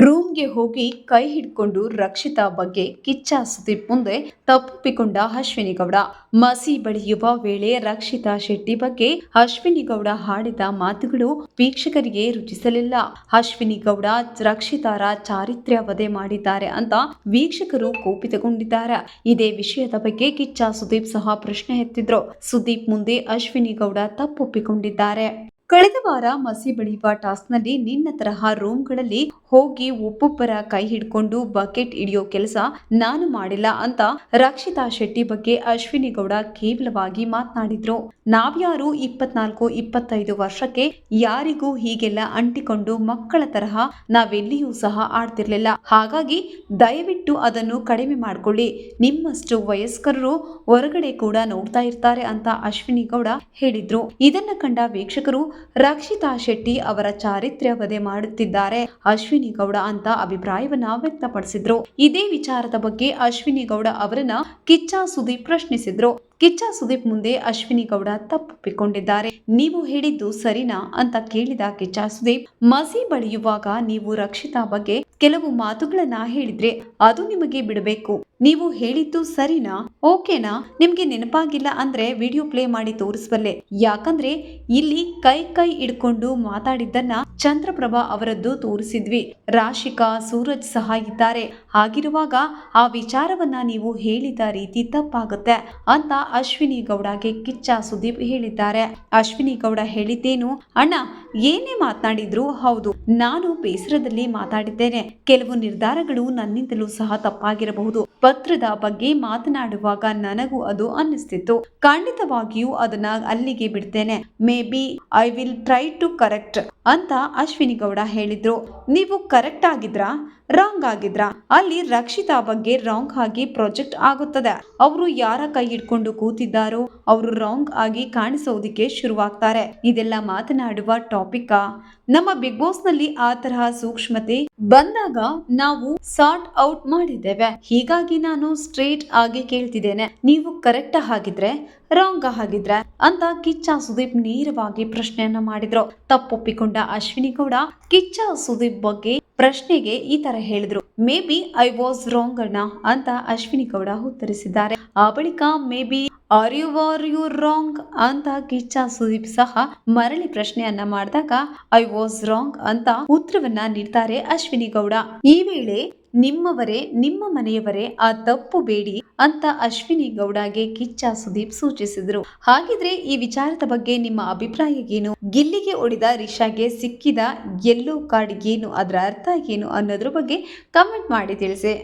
ರೂಮ್ಗೆ ಹೋಗಿ ಕೈ ಹಿಡ್ಕೊಂಡು ರಕ್ಷಿತಾ ಬಗ್ಗೆ ಕಿಚ್ಚ ಸುದೀಪ್ ಮುಂದೆ ತಪ್ಪಿಕೊಂಡ ಅಶ್ವಿನಿ ಗೌಡ ಮಸಿ ಬಳಿಯುವ ವೇಳೆ ರಕ್ಷಿತಾ ಶೆಟ್ಟಿ ಬಗ್ಗೆ ಅಶ್ವಿನಿ ಗೌಡ ಹಾಡಿದ ಮಾತುಗಳು ವೀಕ್ಷಕರಿಗೆ ರುಚಿಸಲಿಲ್ಲ. ಅಶ್ವಿನಿ ಗೌಡ ರಕ್ಷಿತಾರ ಚಾರಿತ್ರ್ಯ ವಧೆ ಮಾಡಿದ್ದಾರೆ ಅಂತ ವೀಕ್ಷಕರು ಕೋಪಿತಗೊಂಡಿದ್ದಾರೆ. ಇದೇ ವಿಷಯದ ಬಗ್ಗೆ ಕಿಚ್ಚ ಸುದೀಪ್ ಸಹ ಪ್ರಶ್ನೆ ಎತ್ತಿದ್ರು. ಸುದೀಪ್ ಮುಂದೆ ಅಶ್ವಿನಿ ಗೌಡ ತಪ್ಪೊಪ್ಪಿಕೊಂಡಿದ್ದಾರೆ. ಕಳೆದ ವಾರ ಮಸಿ ಬಳಿಯುವ ಟಾಸ್ಕ್ನಲ್ಲಿ ನಿನ್ನ ತರಹ ರೂಮ್ಗಳಲ್ಲಿ ಹೋಗಿ ಒಬ್ಬೊಬ್ಬರ ಕೈ ಹಿಡ್ಕೊಂಡು ಬಕೆಟ್ ಹಿಡಿಯೋ ಕೆಲಸ ನಾನು ಮಾಡಿಲ್ಲ ಅಂತ ರಕ್ಷಿತಾ ಶೆಟ್ಟಿ ಬಗ್ಗೆ ಅಶ್ವಿನಿ ಗೌಡ ಕೇವಲವಾಗಿ ಮಾತನಾಡಿದ್ರು. ನಾವ್ಯಾರು ಇಪ್ಪತ್ನಾಲ್ಕು, ಇಪ್ಪತ್ತೈದು ವರ್ಷಕ್ಕೆ ಯಾರಿಗೂ ಹೀಗೆಲ್ಲ ಅಂಟಿಕೊಂಡು ಮಕ್ಕಳ ತರಹ ನಾವೆಲ್ಲಿಯೂ ಸಹ ಆಡ್ತಿರ್ಲಿಲ್ಲ. ಹಾಗಾಗಿ ದಯವಿಟ್ಟು ಅದನ್ನು ಕಡಿಮೆ ಮಾಡಿಕೊಳ್ಳಿ. ನಿಮ್ಮಷ್ಟು ವಯಸ್ಕರರು ಹೊರಗಡೆ ಕೂಡ ನೋಡ್ತಾ ಇರ್ತಾರೆ ಅಂತ ಅಶ್ವಿನಿ ಗೌಡ ಹೇಳಿದ್ರು. ಇದನ್ನ ಕಂಡ ವೀಕ್ಷಕರು ರಕ್ಷಿತಾ ಶೆಟ್ಟಿ ಅವರ ಚಾರಿತ್ರ್ಯ ವಧೆ ಮಾಡುತ್ತಿದ್ದಾರೆ. ಅಶ್ವಿನಿ ಗೌಡ ಅಂತ ಅಭಿಪ್ರಾಯವನ್ನ ವ್ಯಕ್ತಪಡಿಸಿದ್ರು. ಇದೇ ವಿಚಾರದ ಬಗ್ಗೆ ಅಶ್ವಿನಿ ಗೌಡ ಅವರನ್ನ ಕಿಚ್ಚ ಸುದೀಪ್ ಪ್ರಶ್ನಿಸಿದ್ರು. ಕಿಚ್ಚ ಸುದೀಪ್ ಮುಂದೆ ಅಶ್ವಿನಿ ಗೌಡ ತಪ್ಪಿಕೊಂಡಿದ್ದಾರೆ ನೀವು ಹೇಳಿದ್ದು ಸರಿನಾ ಅಂತ ಕೇಳಿದ ಕಿಚ್ಚ ಸುದೀಪ್, ಮಸಿ ಬಳಿಯುವಾಗ ನೀವು ರಕ್ಷಿತಾ ಬಗ್ಗೆ ಕೆಲವು ಮಾತುಗಳನ್ನ ಹೇಳಿದ್ರೆ ಅದು ನಿಮಗೆ ಬಿಡಬೇಕು. ನೀವು ಹೇಳಿದ್ದು ಸರಿನಾ? ಓಕೆನಾ? ನಿಮ್ಗೆ ನೆನಪಾಗಿಲ್ಲ ಅಂದ್ರೆ ವಿಡಿಯೋ ಪ್ಲೇ ಮಾಡಿ ತೋರಿಸಬಲ್ಲೆ. ಯಾಕಂದ್ರೆ ಇಲ್ಲಿ ಕೈ ಕೈ ಇಡ್ಕೊಂಡು ಮಾತಾಡಿದ್ದನ್ನ ಚಂದ್ರಪ್ರಭಾ ಅವರದ್ದು ತೋರಿಸಿದ್ವಿ. ರಾಶಿಕಾ, ಸೂರಜ್ ಸಹ ಇದ್ದಾರೆ. ಹಾಗಿರುವಾಗ ಆ ವಿಚಾರವನ್ನ ನೀವು ಹೇಳಿದ ರೀತಿ ತಪ್ಪಾಗುತ್ತೆ ಅಂತ ಅಶ್ವಿನಿ ಗೌಡಗೆ ಕಿಚ್ಚ ಸುದೀಪ್ ಹೇಳಿದ್ದಾರೆ. ಅಶ್ವಿನಿ ಗೌಡ ಹೇಳಿದ್ದೇನು? ಅಣ್ಣ, ಏನೇ ಮಾತನಾಡಿದ್ರು ಹೌದು, ನಾನು ಬೇಸರದಲ್ಲಿ ಮಾತಾಡಿದ್ದೇನೆ. ಕೆಲವು ನಿರ್ಧಾರಗಳು ನನ್ನಿಂದಲೂ ಸಹ ತಪ್ಪಾಗಿರಬಹುದು. ಪತ್ರದ ಬಗ್ಗೆ ಮಾತನಾಡುವಾಗ ನನಗೂ ಅದು ಅನ್ನಿಸ್ತಿತ್ತು. ಖಂಡಿತವಾಗಿಯೂ ಅದನ್ನ ಅಲ್ಲಿಗೆ ಬಿಡ್ತೇನೆ. Maybe I will try to correct ಅಂತ ಅಶ್ವಿನಿ ಗೌಡ ಹೇಳಿದ್ರು. ನೀವು ಕರೆಕ್ಟ್ ಆಗಿದ್ರಾ? ರಾಂಗ್ ಆಗಿದ್ರ. ಅಲ್ಲಿ ರಕ್ಷಿತಾ ಬಗ್ಗೆ ರಾಂಗ್ ಆಗಿ ಪ್ರಾಜೆಕ್ಟ್ ಆಗುತ್ತದೆ. ಅವರು ಯಾರ ಕೈ ಹಿಡ್ಕೊಂಡು ಕೂತಿದ್ದಾರೋ ಅವರು ರಾಂಗ್ ಆಗಿ ಕಾಣಿಸೋದಿಕ್ಕೆ ಶುರುವಾಗ್ತಾರೆ. ಇದೆಲ್ಲ ಮಾತನಾಡುವ ಟಾಪಿಕ್? ನಮ್ಮ ಬಿಗ್ ಬಾಸ್ನಲ್ಲಿ ಆ ತರಹ ಸೂಕ್ಷ್ಮತೆ ಬಂದಾಗ ನಾವು ಸಾರ್ಟ್ ಔಟ್ ಮಾಡಿದ್ದೇವೆ. ಹೀಗಾಗಿ ನಾನು ಸ್ಟ್ರೇಟ್ ಆಗಿ ಕೇಳ್ತಿದ್ದೇನೆ. ನೀವು ಕರೆಕ್ಟ್ ಆಗಿದ್ರೆ ರಾಂಗ್ ಆಗಿದ್ರೆ ಅಂತ ಕಿಚ್ಚ ಸುದೀಪ್ ನೇರವಾಗಿ ಪ್ರಶ್ನೆಯನ್ನ ಮಾಡಿದ್ರು. ತಪ್ಪೊಪ್ಪಿಕೊಂಡ ಅಶ್ವಿನಿ ಗೌಡ ಕಿಚ್ಚ ಸುದೀಪ್ ಬಗ್ಗೆ ಪ್ರಶ್ನೆಗೆ ಈ ತರ ಹೇಳಿದ್ರು. Maybe I was wrong ಅಣ್ಣ ಅಂತ ಅಶ್ವಿನಿ ಗೌಡ ಉತ್ತರಿಸಿದ್ದಾರೆ. ಆ ಬಳಿಕ maybe are you are you wrong ಅಂತ ಕಿಚ್ಚ ಸುದೀಪ್ ಸಹ ಮರಳಿ ಪ್ರಶ್ನೆಯನ್ನ ಮಾಡಿದಾಗ ಐ ವಾಸ್ ರಾಂಗ್ ಅಂತ ಉತ್ತರವನ್ನ ನೀಡ್ತಾರೆ ಅಶ್ವಿನಿ ಗೌಡ. ಈ ವೇಳೆ ನಿಮ್ಮವರೇ, ನಿಮ್ಮ ಮನೆಯವರೇ ಆ ತಪ್ಪು ಬೇಡಿ ಅಂತ ಅಶ್ವಿನಿ ಗೌಡಗೆ ಕಿಚ್ಚ ಸುದೀಪ್ ಸೂಚಿಸಿದ್ರು. ಹಾಗಿದ್ರೆ ಈ ವಿಚಾರದ ಬಗ್ಗೆ ನಿಮ್ಮ ಅಭಿಪ್ರಾಯ ಏನು? ಗಿಲ್ಲಿಗೆ ಒಡಿದ ರಿಷಾಗೆ ಸಿಕ್ಕಿದ ಎಲ್ಲೋ ಕಾರ್ಡ್ ಏನು? ಅದರ ಅರ್ಥ ಏನು ಅನ್ನೋದ್ರ ಬಗ್ಗೆ ಕಮೆಂಟ್ ಮಾಡಿ ತಿಳಿಸಿ.